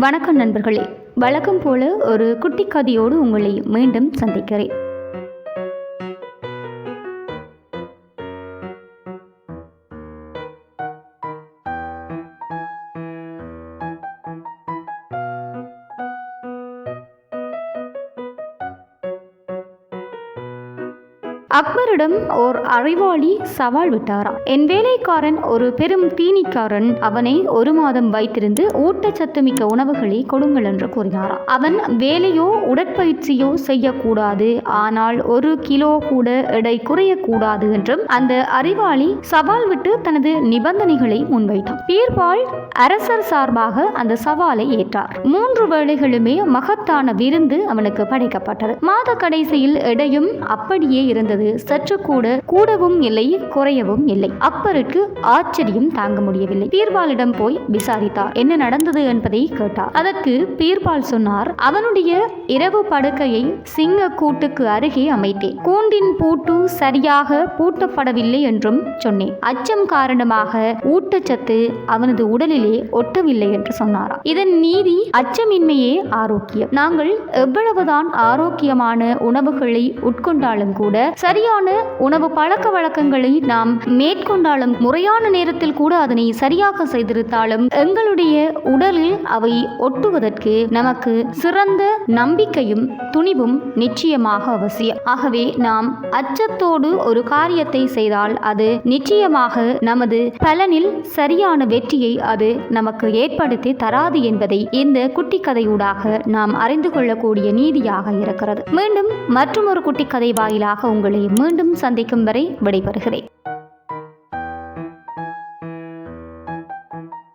வணக்கம் நண்பர்களே. வழக்கம் போல ஒரு குட்டி கதையோடு உங்களை மீண்டும் சந்திக்கிறேன். அக்பரிடம் ஓர் அறிவாளி சவால் விட்டாராம் என் வேலைக்காரன் ஒரு பெரும் தீனிக்காரன். அவனை ஒரு மாதம் வைத்திருந்து ஊட்டச்சத்து மிக்க உணவுகளை கொடுங்கள் என்று கூறினாராம் அவன் வேலையோ உடற்பயிற்சியோ செய்யக்கூடாது. ஆனால் ஒரு கிலோ கூட எடை குறையக்கூடாது என்றும் அந்த அறிவாளி சவால் விட்டு தனது நிபந்தனைகளை முன்வைத்தான். பீர்பால் அரசர் சார்பாக அந்த சவாலை ஏற்றார். மூன்று வேளைகளுமே மகத்தான விருந்து அவனுக்கு படைக்கப்பட்டது. மாத கடைசியில் எடையும் அப்படியே இருந்தது. சற்று கூட கூடவும் இல்லை குறையவும் இல்லை. அக்பருக்கு ஆச்சரியம் தாங்க முடியவில்லை. பீர்பாலிடம் போய் விசாரித்தார். என்ன நடந்தது என்பதை கேட்டார். அதற்கு பீர்பால் சொன்னார் அவனுடைய இரவு படுக்கையை சிங்க கூட்டுக்கு அருகே அமைத்தேன். கூண்டின் பூட்டு சரியாக பூட்டப்படவில்லை என்றும் சொன்னேன். அச்சம் காரணமாக ஊட்டச்சத்து அவனது உடலிலே ஒட்டவில்லை என்று சொன்னாராம். இதன் நீதி அச்சமின்மையே ஆரோக்கியம். நாங்கள் எவ்வளவுதான் ஆரோக்கியமான உணவுகளை உட்கொண்டாலும் கூட சரியான உணவு பழக்க வழக்கங்களை நாம் மேற்கொண்டாலும் முறையான நேரத்தில் கூட அதனை சரியாக செய்திருந்தாலும் எங்களுடைய உடலில் அவை ஒட்டுவதற்கு நமக்கு சிறந்த நம்பிக்கையும் துணிவும் நிச்சயமாக அவசியம். ஆகவே நாம் அச்சத்தோடு ஒரு காரியத்தை செய்தால் அது நிச்சயமாக நமது பலனில் சரியான வெற்றியை அது நமக்கு ஏற்படுத்தி தராது என்பதை இந்த குட்டி கதையூடாக நாம் அறிந்து கொள்ளக்கூடிய நீதியாக இருக்கிறது. மீண்டும் மற்றும் ஒரு குட்டி கதை வாயிலாக உங்களை மீண்டும் சந்திக்கும் வரை விடைபெறுகிறேன்.